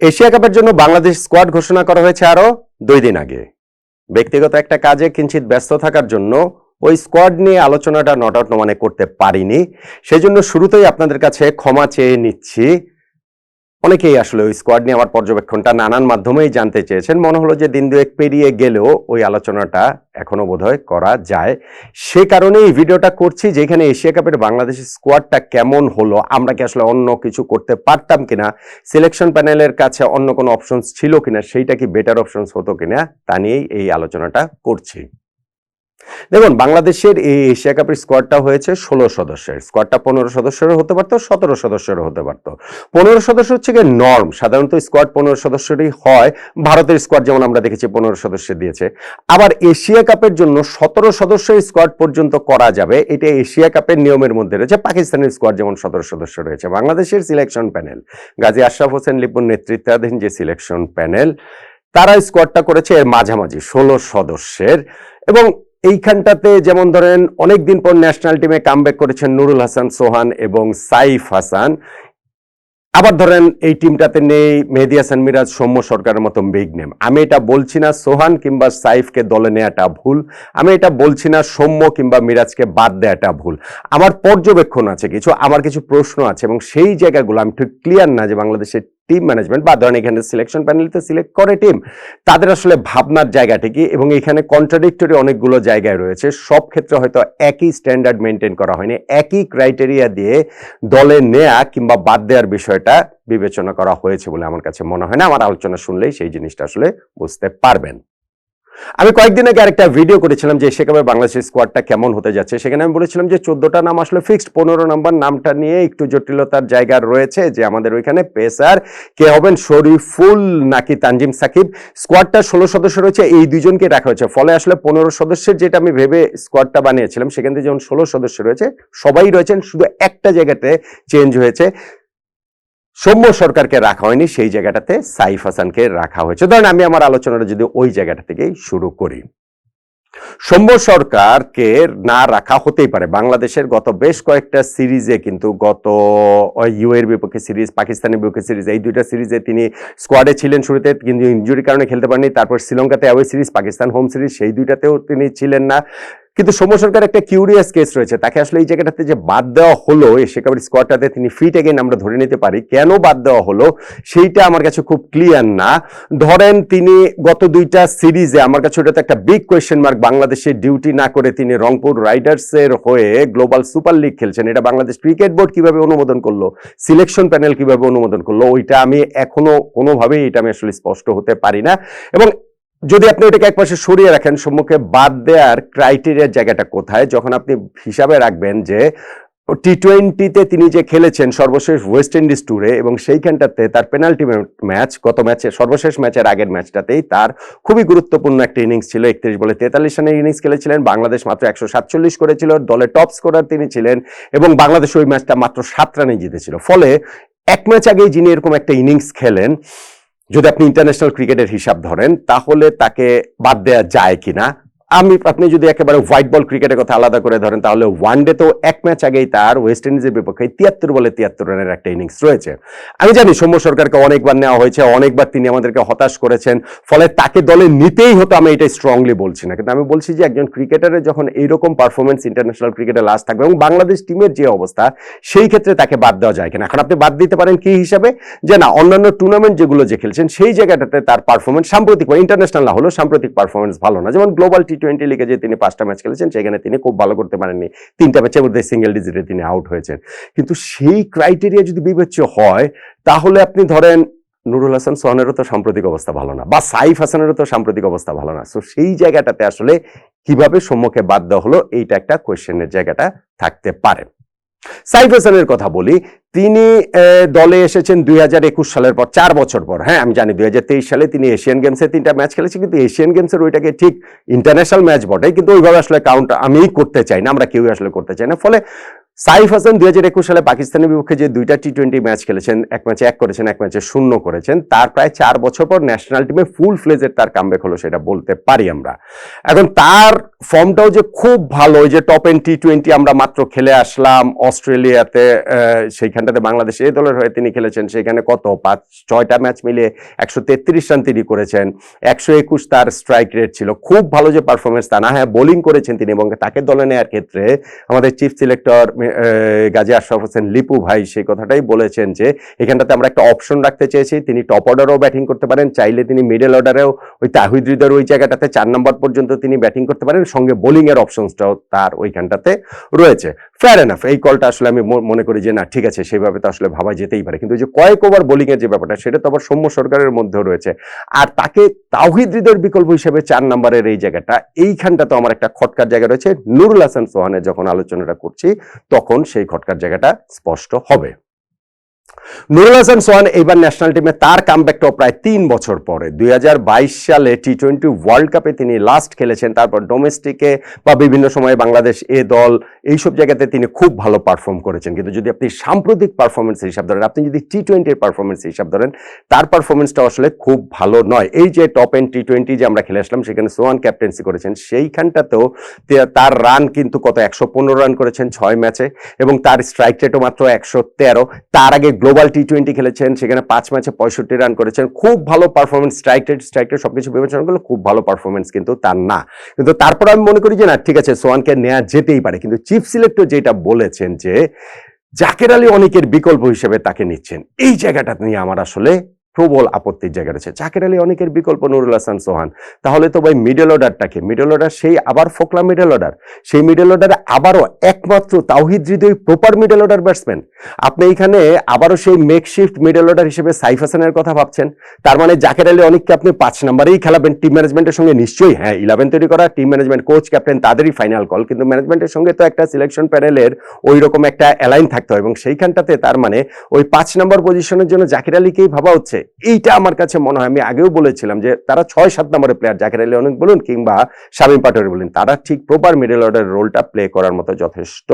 Asia কাপের জন্য Bangladesh squad ঘোষণা করা হয়েছে আরও দুই দিন আগে। ব্যক্তিগত একটা কাজে কিঞ্চিত ব্যস্ত থাকার জন্য ওই স্কোয়াড নিয়ে আলোচনাটা নট আউট মানে করতে পারিনি। সেই জন্য শুরুতেই আপনাদের কাছে ক্ষমা চেয়ে নিচ্ছি। অনেকেই আসলে ওই স্কোয়াড নিয়ে আমার পর্যবেক্ষণটা নানান মাধ্যমেই জানতে চেয়েছেন। মনে হলো যে দিন দুয়েক পেরিয়ে গেলেও ওই আলোচনাটা এখনও বোধহয় করা যায়। সে কারণে এই ভিডিওটা করছি, যেখানে এশিয়া কাপের বাংলাদেশের স্কোয়াডটা কেমন হলো, আমরা কি আসলে অন্য কিছু করতে পারতাম কিনা সিলেকশন প্যানেলের কাছে অন্য কোনো অপশনস ছিল কিনা, সেইটা কি বেটার অপশনস হতো কিনা, তা নিয়েই এই আলোচনাটা করছি। দেখুন, বাংলাদেশের এই এশিয়া কাপের স্কোয়াডটা হয়েছে ষোলো সদস্যের। স্কোয়াডটা পনেরো সদস্যেরও হতে পারত, সতেরো সদস্যেরও হতে পারতো। পনেরো সদস্য হচ্ছে গিয়ে নর্ম সাধারণত স্কোয়াড পনেরো সদস্যরই হয়। ভারতের স্কোয়াড যেমন আমরা দেখেছি, পনেরো সদস্য দিয়েছে। আবার এশিয়া কাপের জন্য সতেরো সদস্যের স্কোয়াড পর্যন্ত করা যাবে। এটা এশিয়া কাপের নিয়মের মধ্যে রয়েছে। পাকিস্তানের স্কোয়াড যেমন সতেরো সদস্য রয়েছে। বাংলাদেশের সিলেকশন প্যানেল গাজী আশরাফ হোসেন লিপুর নেতৃত্বাধীন যে সিলেকশন প্যানেল তারা স্কোয়াডটা করেছে এর মাঝামাঝি ষোলো সদস্যের। এবং এইখানটাতে যেমন ধরেন অনেকদিন পর ন্যাশনাল টিমে কামব্যাক করেছেন নুরুল হাসান, সোহান এবং সাইফ হাসান। আবার ধরেন এই টিমটাতে নেই মেহেদি হাসান মিরাজ, সৌম্য সরকারের মতো বিগ নেম আমি এটা বলছি না সোহান কিংবা সাইফকে দলে নেওয়াটা ভুল। আমি এটা বলছি না সৌম্য কিংবা মিরাজকে বাদ দেওয়াটা ভুল। আমার পর্যবেক্ষণ আছে কিছু, আমার কিছু প্রশ্ন আছে এবং সেই জায়গাগুলো আমি ঠিক ক্লিয়ার না যে বাংলাদেশের টিম ম্যানেজমেন্ট বা ধরেন এখানে সিলেকশন প্যানেলতে সিলেক্ট করে টিম তাদের আসলে ভাবনার জায়গাটা কি এবং এখানে কন্ট্রাডিক্টরি অনেকগুলো জায়গায় রয়েছে। সব ক্ষেত্রে হয়তো একই স্ট্যান্ডার্ড মেনটেন করা হয়নি, একই ক্রাইটেরিয়া দিয়ে দলে নেয়া কিংবা বাদ দেওয়ার বিষয়টা বিবেচনা করা হয়েছে বলে আমার কাছে মনে হয় না। আমার আলোচনা শুনলেই সেই জিনিসটা আসলে বুঝতে পারবেন। আমি কয়েকদিন আগে আরেকটা ভিডিও করেছিলাম যে সেখানে বাংলাদেশের স্কোয়াডটা কেমন হতে যাচ্ছে। সেখানে আমি বলেছিলাম যে চোদ্দটা নাম আসলে ফিক্সড পনেরো নম্বর নামটা নিয়ে একটু জটিলতার জায়গা রয়েছে যে আমাদের ওইখানে পেসার কে হবেন? শরীফুল নাকি তানজিম সাকিব। স্কোয়াডটা ষোলো সদস্য রয়েছে, এই দুজনকে রাখা হয়েছে। ফলে আসলে পনেরো সদস্যের যেটা আমি ভেবে স্কোয়াডটা বানিয়েছিলাম, সেখান থেকে যেমন ষোলো সদস্য রয়েছে, সবাই রয়েছেন, শুধু একটা জায়গাতে চেঞ্জ হয়েছে। সৌম্য সরকারকে রাখা হয়নি, সেই জায়গাটাতে সাইফ হাসানকে রাখা হয়েছে। ধরেন আমি আমার আলোচনাটা যদি ওই জায়গাটা থেকেই শুরু করি। সৌম্য সরকারকে না রাখা হতেই পারে। বাংলাদেশের গত বেশ কয়েকটা সিরিজে কিন্তু গত ইউ এর বিপক্ষে সিরিজ, পাকিস্তানের বিপক্ষে সিরিজ, এই দুইটা সিরিজে তিনি স্কোয়াডে ছিলেন শুরুতে, কিন্তু ইঞ্জুরির কারণে খেলতে পারেননি। তারপর শ্রীলঙ্কাতে away series Pakistan home series সেই দুইটাতেও তিনি ছিলেন না। কিন্তু সৌম্য সরকার একটা কিউরিয়াস কেস রয়েছে। তাকে আসলে এই জায়গাটাতে যে বাদ দেওয়া হলো এশিয়া কাপের স্কোয়াডটাতে তিনি ফিট এগেন আমরা ধরে নিতে পারি। কেন বাদ দেওয়া হলো? সেইটা আমার কাছে খুব ক্লিয়ার না। ধরেন তিনি গত দুইটা সিরিজে আমার কাছে ওটাতে একটা বিগ কোয়েশ্চেন মার্ক বাংলাদেশে ডিউটি না করে তিনি রংপুর রাইডার্সের হয়ে গ্লোবাল সুপার লিগ খেলছেন। এটা বাংলাদেশ ক্রিকেট বোর্ড কীভাবে অনুমোদন করল? সিলেকশন প্যানেল কীভাবে অনুমোদন করল? ওইটা আমি এখনও কোনোভাবেই এটা আমি আসলে স্পষ্ট হতে পারি না। এবং যদি আপনি ওটাকে একপাশে সরিয়ে রাখেন, সম্মুখে বাদ দেওয়ার ক্রাইটেরিয়ার জায়গাটা কোথায়? যখন আপনি হিসাবে রাখবেন যে টি টোয়েন্টিতে তিনি যে খেলেছেন সর্বশেষ ওয়েস্ট ইন্ডিজ ট্যুরে এবং সেইখানটাতে তার পেনাল্টি ম্যাচ, গত ম্যাচে, সর্বশেষ ম্যাচের আগের ম্যাচটাতেই তার খুবই গুরুত্বপূর্ণ একটা ইনিংস ছিল, একত্রিশ বলে তেতাল্লিশ রানের ইনিংস খেলেছিলেন, বাংলাদেশ মাত্র একশো সাতচল্লিশ করেছিল, দলে টপ স্কোরার তিনি ছিলেন এবং বাংলাদেশ ওই ম্যাচটা মাত্র সাত রানে জিতেছিল। ফলে এক ম্যাচ আগেই যিনি এরকম একটা ইনিংস খেলেন যদি আপনি ইন্টারন্যাশনাল ক্রিকেটের হিসাব ধরেন তাহলে তাকে বাদ দেওয়া যায় কিনা? আমি, আপনি যদি একেবারে হোয়াইট বল ক্রিকেটের কথা আলাদা করে ধরেন, তাহলে ওয়ান ডে তো এক ম্যাচ আগেই তার ওয়েস্ট ইন্ডিজের বিপক্ষে তিয়াত্তর বলে তিয়াত্তর রানের একটা ইনিংস রয়েছে। আমি জানি সৌম্য সরকারকে অনেকবার নেওয়া হয়েছে, অনেকবার তিনি আমাদেরকে হতাশ করেছেন, ফলে তাকে দলে নিতেই হতো, আমি এটা স্ট্রংলি বলছি না। কিন্তু আমি বলছি যে একজন ক্রিকেটারের যখন এইরকম পারফরমেন্স ইন্টারন্যাশনাল ক্রিকেটে লাস্ট থাকবে, এবং বাংলাদেশ টিমের যে অবস্থা, সেই ক্ষেত্রে তাকে বাদ দেওয়া যায় কিনা। এখন আপনি বাদ দিতে পারেন কি হিসাবে? যে না, অন্যান্য টুর্নামেন্ট যেগুলো যে খেলছেন, সেই জায়গাটাতে তার পারফরমেন্স সাম্প্রতিক ইন্টারন্যাশনাল না হলেও সাম্প্রতিক পারফরমেন্স ভালো না। যেমন গ্লোবাল টি টোয়েন্টি লিগে যে তিনি পাঁচটা ম্যাচ খেলেছেন, সেখানে তিনি খুব ভালো করতে পারেননি। তিনটা ম্যাচের মধ্যে সিঙ্গেল ডিজিটে তিনি আউট হয়েছেন। কিন্তু সেই ক্রাইটেরিয়া যদি বিবেচ্য হয়, তাহলে আপনি ধরেন নুরুল হাসান সোহানেরও তো সাম্প্রতিক অবস্থা ভালো না, বা সাইফ হাসানেরও তো সাম্প্রতিক অবস্থা ভালো না। সো সেই জায়গাটাতে আসলে কীভাবে সম্মুখে বাদ দেওয়া হলো, এইটা একটা কোয়েশ্চেনের জায়গাটা থাকতে পারে। সাইফ হাসানের কথা বলি, তিনি দলে এসেছেন দুই হাজার একুশ সালের পর চার বছর পর। হ্যাঁ আমি জানি দুই হাজার তেইশ সালে তিনি এশিয়ান গেমসে তিনটা ম্যাচ খেলেছে কিন্তু এশিয়ান গেমসের ওইটাকে ঠিক ইন্টারন্যাশনাল ম্যাচ বটে কিন্তু ওইভাবে আসলে কাউন্ট আমি করতে চাই না, আমরা কেউ আসলে করতে চাই না। ফলে সাইফ হাসান দুই হাজার একুশ সালে পাকিস্তানের বিপক্ষে যে দুইটা টি টোয়েন্টি ম্যাচ খেলেছেন, এক ম্যাচে এক করেছেন, এক ম্যাচে শূন্য করেছেন, তার প্রায় চার বছর পর ন্যাশনাল টিমে ফুল ফ্লেজের তার কামব্যাক হলো সেটা বলতে পারি আমরা। এখন তার ফর্মটাও যে খুব ভালো ওই যে টপ এন টি টোয়েন্টি আমরা মাত্র খেলে আসলাম অস্ট্রেলিয়াতে সেইখানটাতে বাংলাদেশ এই দলের হয়ে তিনি খেলেছেন, সেখানে কত? পাঁচ, ছয়টা ম্যাচ মিলিয়ে একশো তেত্রিশ রান তিনি করেছেন, একশো একুশ তার স্ট্রাইক রেট ছিল। খুব ভালো যে পারফরমেন্স তা না হ্যাঁ বোলিং করেছেন তিনি এবং তাকে দলে নেওয়ার ক্ষেত্রে আমাদের চিফ সিলেক্টর গাজী আশরাফ হোসেন লিপু ভাই সেই কথাটাই বলেছেন যে এখানটাতে আমরা একটা অপশন রাখতে চেয়েছি। তিনি টপ অর্ডারও ব্যাটিং করতে পারেন, চাইলে তিনি মিডল অর্ডারেও ওই তাহিদ হৃদয়ের ওই জায়গাটাতে চার নম্বর পর্যন্ত তিনি ব্যাটিং করতে পারেন। সঙ্গে বোলিং এর অপশনসটাও তার ওইখানটাতে রয়েছে। ফেয়ার এনাফ এই কলটা আসলে আমি মনে করি যে না, ঠিক আছে সেইভাবে তো আসলে ভাবা যেতেই পারে। কিন্তু যে কয়েক ওভার বোলিংয়ের যে ব্যাপারটা, সেটা তো আবার সৌম্য সরকারের মধ্যেও রয়েছে। আর তাকে তাওহিদ হৃদয়ের বিকল্প হিসেবে চার নম্বরের এই জায়গাটা এইখানটা তো আমার একটা খটকার জায়গা রয়েছে। নুরুল হাসান সোহানের যখন আলোচনাটা করছি তখন সেই খটকার জায়গাটা স্পষ্ট হবে। নুরুল হাসান সোহান এইবার ন্যাশনাল টিমে তার কামব্যাকটাও প্রায় তিন বছর পরে। দুই সালে টি টোয়েন্টি ওয়ার্ল্ড কাপে তিনি লাস্ট খেলেছেন, তারপর ডোমেস্টিকে বা বিভিন্ন সময়ে বাংলাদেশ এ দল, এইসব জায়গাতে তিনি খুব ভালো পারফর্ম করেছেন। কিন্তু যদি আপনি সাম্প্রতিক পারফরমেন্স হিসাব ধরেন, আপনি যদি টি টোয়েন্টির পারফরমেন্স হিসাব ধরেন, তার পারফরমেন্সটা আসলে খুব ভালো নয়। এই যে টপ এন্ড টি টোয়েন্টি যে আমরা খেলে আসলাম, সেখানে সোহান ক্যাপ্টেন্সি করেছেন, সেইখানটাতেও তার রান কিন্তু কত? একশো পনেরো রান করেছেন ছয় ম্যাচে এবং তার স্ট্রাইক রেটও মাত্র একশো তেরো। তার আগে গ্লোবাল টি টোয়েন্টি খেলেছেন, সেখানে পাঁচ ম্যাচে পঁয়ষট্টি রান করেছেন। খুব ভালো performance strike rate strike rate সবকিছু বিবেচনা করলে খুব ভালো পারফরমেন্স কিন্তু তার না। কিন্তু তারপর আমি মনে করি যে, না, ঠিক আছে সোয়ানকে নেওয়া যেতেই পারে, কিন্তু চিফ সিলেক্টর যেটা বলেছেন যে, জাকের আলী অনেকের বিকল্প হিসেবে তাকে নিচ্ছেন। এই জায়গাটা নিয়ে আমার আসলে প্রবল আপত্তির জায়গা রয়েছে। জাকের আলী অনেকের বিকল্প নুরুল হাসান সোহান। তাহলে তো ভাই মিডল অর্ডারটাকে মিডল অর্ডার সেই আবার ফোকলা মিডল অর্ডার সেই মিডল অর্ডারে আবারও একমাত্র Towhid Hridoy proper middle order batsman আপনি এখানে আবারও সেই মেকশিফট মিডল অর্ডার হিসেবে সাইফ হাসানের কথা ভাবছেন। তার মানে জাকের আলী অনেককে আপনি পাঁচ নাম্বারেই খেলাবেন। টিম ম্যানেজমেন্টের সঙ্গে নিশ্চয়ই হ্যাঁ ইলেভেন তৈরি করা টিম ম্যানেজমেন্ট কোচ ক্যাপ্টেন তাদেরই ফাইনাল কল কিন্তু ম্যানেজমেন্টের সঙ্গে তো একটা সিলেকশন প্যানেলের ওই রকম একটা অ্যালাইন থাকতে হয়। এবং সেইখানটাতে তার মানে ওই পাঁচ নম্বর পজিশনের জন্য জাকির আলীকেই ভাবা হচ্ছে। এইটা আমার কাছে মনে হয়, আমি আগেও বলেছিলাম যে তারা ছয় সাত নম্বরের প্লেয়ার জাকির আলী অনেক বলুন কিংবা শামীম পাটোয়ারি বলুন, তারা ঠিক প্রপার মিডল অর্ডার রোলটা প্লে করার মতো যথেষ্ট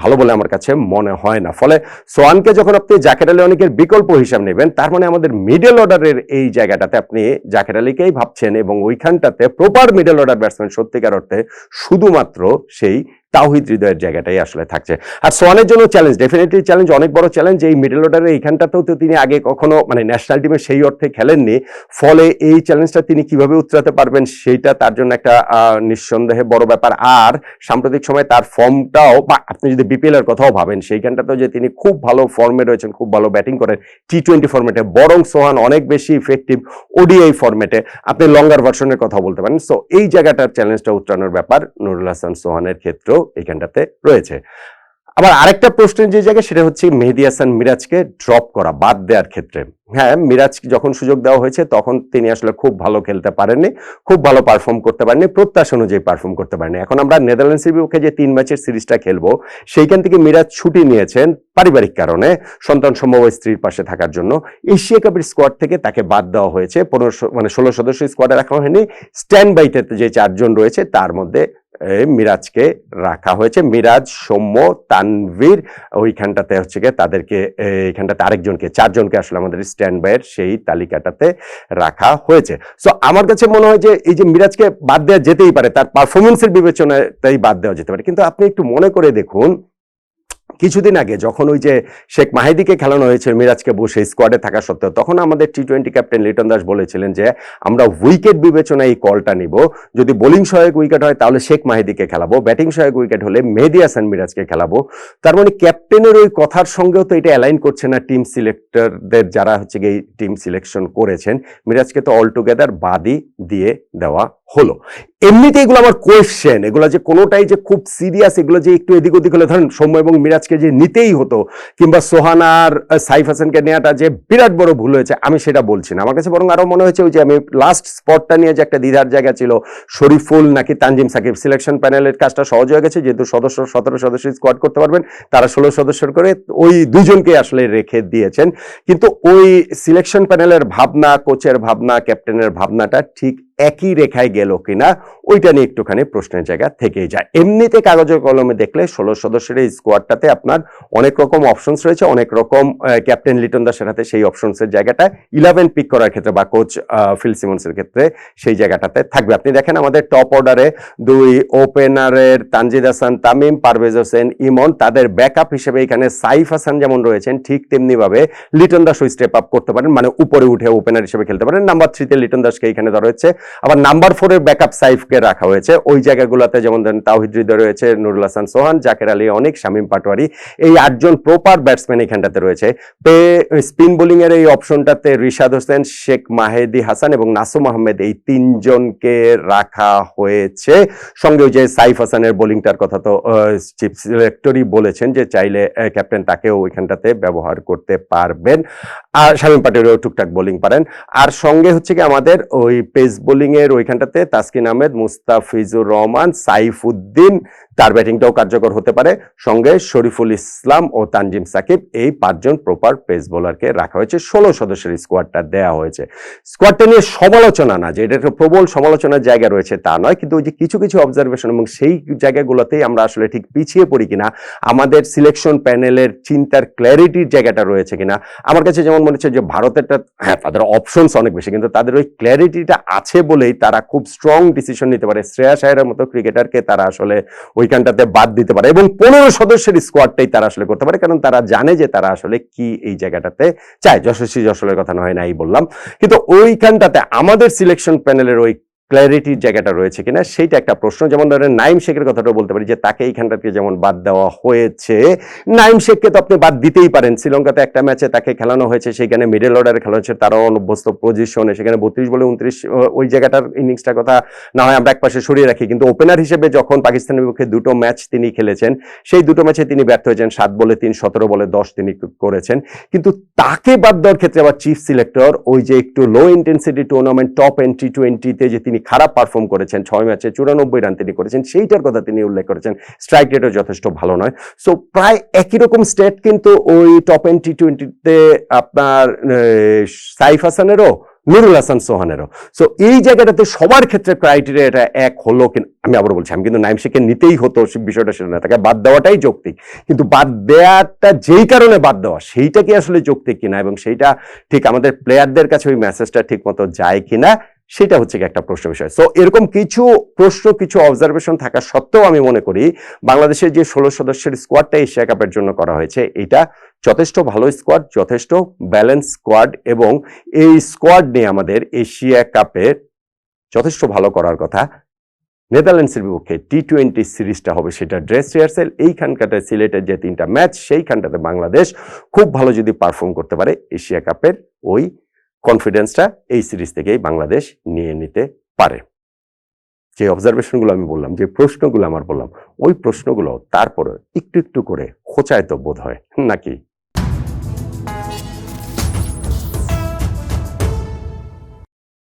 ভালো বলে আমার কাছে মনে হয় না। ফলে সোয়ানকে যখন আপনি জাকের আলী অনেকের বিকল্প হিসাব নেবেন, তার মানে আমাদের মিডল অর্ডারের এই জায়গাটাতে আপনি জাকের আলীকেই ভাবছেন এবং ওইখানটাতে প্রপার মিডল অর্ডার ব্যাটসম্যান সত্যিকার অর্থে শুধুমাত্র সেই তাওহিদ হৃদয়ের জায়গাটাই আসলে থাকছে। আর সোয়ানের জন্য চ্যালেঞ্জ ডেফিনেটলি চ্যালেঞ্জ অনেক বড় চ্যালেঞ্জ এই মিডল অর্ডারে এইখানটাতেও তো তিনি আগে কখনো মানে ন্যাশনাল টিমে সেই অর্থে খেলেননি। ফলে এই চ্যালেঞ্জটা তিনি কীভাবে উতরাতে পারবেন সেইটা তার জন্য একটা নিঃসন্দেহে বড় ব্যাপার। আর সাম্প্রতিক সময় তার ফর্মটাও বা আপনি যদি বিপিএল এর কথাও ভাবেন, সেইখানটাতেও যে তিনি খুব ভালো ফর্মে রয়েছেন, খুব ভালো ব্যাটিং করেন টি টোয়েন্টি ফর্মেটে বরং সোহান অনেক বেশি ইফেক্টিভ ওডিআই ফর্মেটে আপনি লঙ্গার ভার্সনের কথা বলতে পারেন। সো এই জায়গাটার চ্যালেঞ্জটা উত্তরানোর ব্যাপার নুরুল হাসান সোহানের ক্ষেত্রেও এখানটাতে রয়েছে। আবার আরেকটা প্রশ্নের যে জায়গা সেটা হচ্ছে মেহেদি হাসান মিরাজকে ড্রপ করা বাদ দেওয়ার ক্ষেত্রে। হ্যাঁ মিরাজ যখন সুযোগ দেওয়া হয়েছে তখন তিনি আসলে খুব ভালো খেলতে পারেননি, খুব ভালো পারফর্ম করতে পারেননি, প্রত্যাশা অনুযায়ী পারফর্ম করতে পারেননি। এখন আমরা নেদারল্যান্ডসের বিপক্ষে যে তিন ম্যাচের সিরিজটা খেলব, সেইখান থেকে মিরাজ ছুটি নিয়েছেন পারিবারিক কারণে, সন্তান সম্ভব স্ত্রীর পাশে থাকার জন্য। এশিয়া কাপের স্কোয়াড থেকে তাকে বাদ দেওয়া হয়েছে, পনেরো মানে ষোলো সদস্য স্কোয়াডে রাখা হয়নি স্ট্যান্ড বাইতে যে চারজন রয়েছে তার মধ্যে মিরাজকে রাখা হয়েছে। মিরাজ, সৌম্য, তানভীর, ওইখানটাতে হচ্ছে গিয়ে তাদেরকে এইখানটাতে আরেকজনকে, চারজনকে আসলে আমাদের স্ট্যান্ড বাইয়ের সেই তালিকাটাতে রাখা হয়েছে। সো আমার কাছে মনে হয় যে এই যে মিরাজকে বাদ দেওয়া যেতেই পারে, তার পারফরমেন্সের বিবেচনাতেই বাদ দেওয়া যেতে পারে। কিন্তু আপনি একটু মনে করে দেখুন কিছুদিন আগে যখন ওই যে শেখ মাহিদিকে খেলানো হয়েছে মিরাজকে বসে স্কোয়াডে থাকা সত্ত্বেও, তখন আমাদের T twenty captain Liton Das বলেছিলেন যে, আমরা উইকেট বিবেচনায় এই কলটা নিব। যদি বোলিং সহায়ক উইকেট হয়, তাহলে শেখ মাহিদিকে খেলাবো। ব্যাটিং সহায়ক উইকেট হলে মেহেদি হাসান মিরাজকে খেলাবো। তার মানে ক্যাপ্টেনের ওই কথার সঙ্গেও তো এটা অ্যালাইন করছে না টিম সিলেক্টরদের যারা হচ্ছে গিয়ে টিম সিলেকশন করেছেন। মিরাজকে তো অল টুগেদার বাদই দিয়ে দেওয়া হলো। এমনিতে এগুলো আমার কোয়েশ্চেন এগুলো যে কোনোটাই যে খুব সিরিয়াস এগুলো যে একটু এদিক ওদিক হলে, ধরেন সৌম্য এবং মিরাজকে যে নিতেই হতো, কিংবা সোহানার সাইফ হাসানকে নেওয়াটা যে বিরাট বড় ভুল হয়েছে, আমি সেটা বলছি না। আমার কাছে বরং আরও মনে হয়েছে ওই যে আমি লাস্ট স্পটটা নিয়ে যে একটা দ্বিধার জায়গা ছিল, শরীফুল নাকি তানজিম সাকিব সিলেকশন প্যানেলের কাজটা সহজ হয়ে গেছে, যেহেতু সদস্য, সতেরো সদস্য স্কোয়াড করতে পারবেন, তারা ষোলো সদস্যের করে ওই দুজনকে আসলে রেখে দিয়েছেন। কিন্তু ওই সিলেকশন প্যানেলের ভাবনা কোচের ভাবনা ক্যাপ্টেনের ভাবনাটা ঠিক একই রেখায় গেল কিনা, ওইটা নিয়ে একটুখানি প্রশ্নের জায়গা থেকেই যায়। এমনিতে কাগজের কলমে দেখলে ষোলো সদস্যের এই স্কোয়াডটাতে আপনার অনেক রকম অপশনস রয়েছে, অনেক রকম ক্যাপ্টেন লিটন দাসের হাতে সেই অপশনসের জায়গাটা ইলেভেন পিক করার ক্ষেত্রে বা কোচ ফিল সিমন্সের ক্ষেত্রে সেই জায়গাটাতে থাকবে। আপনি দেখেন আমাদের টপ অর্ডারে দুই ওপেনারের তানজিদ হাসান, তামিম পারভেজ হোসেন, ইমন, তাদের ব্যাকআপ হিসেবে এখানে সাইফ হাসান যেমন রয়েছেন, ঠিক তেমনি ভাবে লিটন দাসও স্টেপ আপ করতে পারেন মানে উপরে উঠে ওপেনার হিসেবে খেলতে পারেন। নাম্বার থ্রিতে লিটন দাসকে এখানে ধরা হয়েছে আবার নাম্বার ফোরের ব্যাকআপ সাইফকে রাখা হয়েছে। ওই জায়গাগুলোতে যেমন ধরেন তাওহিদ হৃদয় রয়েছে, নুরুল হাসান সোহান, জাকের আলী, অনেক, শামীম পাটোয়ারি, এই আটজন প্রপার ব্যাটসম্যান এখানটাতে রয়েছে। পে স্পিন বোলিং এর এই অপশনটাতে রিশাদ হোসেন, শেখ মাহেদি হাসান এবং নাসুম আহমেদ এই তিনজনকে রাখা হয়েছে। সঙ্গে ওই যে সাইফ হাসানের বোলিংটার কথা তো চিফ সিলেক্টরই বলেছেন যে চাইলে ক্যাপ্টেন তাকেও ওইখানটাতে ব্যবহার করতে পারবেন। আর শামীম পাটোয়ারিও টুকটাক বোলিং পারেন। আর সঙ্গে হচ্ছে কি আমাদের ওই পেস বোলিং এর ওইখানটাতে তাসকিন আহমেদ মুস্তাফিজুর রহমান সাইফুদ্দিন তার ব্যাটিংটাও কার্যকর হতে পারে। সঙ্গে শরীফুল ইসলাম ও তানজিম সাকিব এই পাঁচজন প্রপার পেস বোলারকে রাখা হয়েছে। ষোলো সদস্যের স্কোয়াডটা দেওয়া হয়েছে। স্কোয়াডটা নিয়ে সমালোচনা না, যে এটা একটা প্রবল সমালোচনার জায়গা রয়েছে তা নয়, কিন্তু ওই যে কিছু কিছু অবজারভেশন এবং সেই জায়গাগুলোতেই আমরা আসলে ঠিক পিছিয়ে পড়ি কিনা, আমাদের সিলেকশন প্যানেলের চিন্তার ক্ল্যারিটির জায়গাটা রয়েছে কিনা। আমার কাছে যেমন মনে হচ্ছে যে ভারতেরটা হ্যাঁ তাদের অপশনস অনেক বেশি, কিন্তু তাদের ওই ক্ল্যারিটিটা আছে বলেই তারা খুব স্ট্রং ডিসিশন নিতে পারে। শ্রেয়া সাহের মতো ক্রিকেটারকে তারা আসলে ওইখানটাতে বাদ দিতে পারে এবং পনেরো সদস্যের স্কোয়াডটাই তারা আসলে করতে পারে, কারণ তারা জানে যে তারা আসলে কি এই জায়গাটাতে চায়। যশস্বী যশোরের কথা নয়, নাই বললাম। কিন্তু ওইখানটাতে আমাদের সিলেকশন প্যানেলের ওই ক্ল্যারিটির জায়গাটা রয়েছে কিনা, সেইটা একটা প্রশ্ন। যেমন ধরেন নাইম শেখের কথাটা বলতে পারি যে, তাকে এইখানটাতে যেমন বাদ দেওয়া হয়েছে, নাইম শেখকে তো আপনি বাদ দিতেই পারেন। শ্রীলঙ্কাতে একটা ম্যাচে তাকে খেলানো হয়েছে সেখানে মিডল অর্ডারে খেলা হচ্ছে তারাও অনভ্যস্ত পজিশনে সেখানে বত্রিশ বলে উনত্রিশ ওই জায়গাটার ইনিংসটার কথা না হয় আমরা একপাশে সরিয়ে রাখি। কিন্তু ওপেনার হিসেবে যখন পাকিস্তানের বিপক্ষে দুটো ম্যাচ তিনি খেলেছেন, সেই দুটো ম্যাচে তিনি ব্যর্থ হয়েছেন। সাত বলে তিন, সতেরো বলে দশ তিনি করেছেন। কিন্তু তাকে বাদ দেওয়ার ক্ষেত্রে আবার চিফ সিলেক্টর ওই যে একটু low intensity tournament top entry টোয়েন্টিতে যে তিনি খারাপ পারফর্ম করেছেন, ছয় ম্যাচে চুরানব্বই রান তিনি করেছেন, সেইটার কথা তিনি উল্লেখ করেছেন স্ট্রাইক রেটও যথেষ্ট ভালো নয়। সো প্রায় একই রকম স্টেট কিন্তু ওই টপ এন টি টোয়েন্টিতে আপনার সাইফ হাসানেরও, নুরুল হাসান সোহানেরও। সো এই জায়গাটাতে সবার ক্ষেত্রে ক্রাইটেরিয়া এটা এক হলো কিনা, আমি আবার বলছি, আমি কিন্তু নাইম শেখকে নিতেই হতো বিষয়টা সেটা না, তাকে বাদ দেওয়াটাই যৌক্তিক। কিন্তু বাদ দেওয়াটা যেই কারণে বাদ দেওয়া, সেইটা কি আসলে যৌক্তিক কিনা? এবং সেইটা ঠিক আমাদের প্লেয়ারদের কাছে ওই মেসেজটা ঠিক মতো যায় কিনা? সেটা হচ্ছে একটা প্রশ্ন বিষয়। সো এরকম কিছু প্রশ্ন, কিছু অবজারভেশন থাকা সত্ত্বেও আমি মনে করি বাংলাদেশের যে ষোলো সদস্যের স্কোয়াডটা এশিয়া কাপের জন্য করা হয়েছে, এটা যথেষ্ট ভালো স্কোয়াড যথেষ্ট ব্যালেন্স স্কোয়াড এবং এই স্কোয়াড নিয়ে আমাদের এশিয়া কাপের যথেষ্ট ভালো করার কথা নেদারল্যান্ডসের বিপক্ষে টি টোয়েন্টি সিরিজটা হবে সেটা ড্রেস রিহার্সেল। এইখানটাতে সিলেটের যে তিনটা ম্যাচ সেইখানটাতে বাংলাদেশ খুব ভালো যদি পারফর্ম করতে পারে এশিয়া কাপের ওই কনফিডেন্সটা এই সিরিজ থেকেই বাংলাদেশ নিয়ে নিতে পারে। যে অবজারভেশনগুলো আমি বললাম, যে প্রশ্নগুলো আমার বললাম, ওই প্রশ্নগুলো তারপরে একটু একটু করে খোঁচায় তো বোধ হয় নাকি?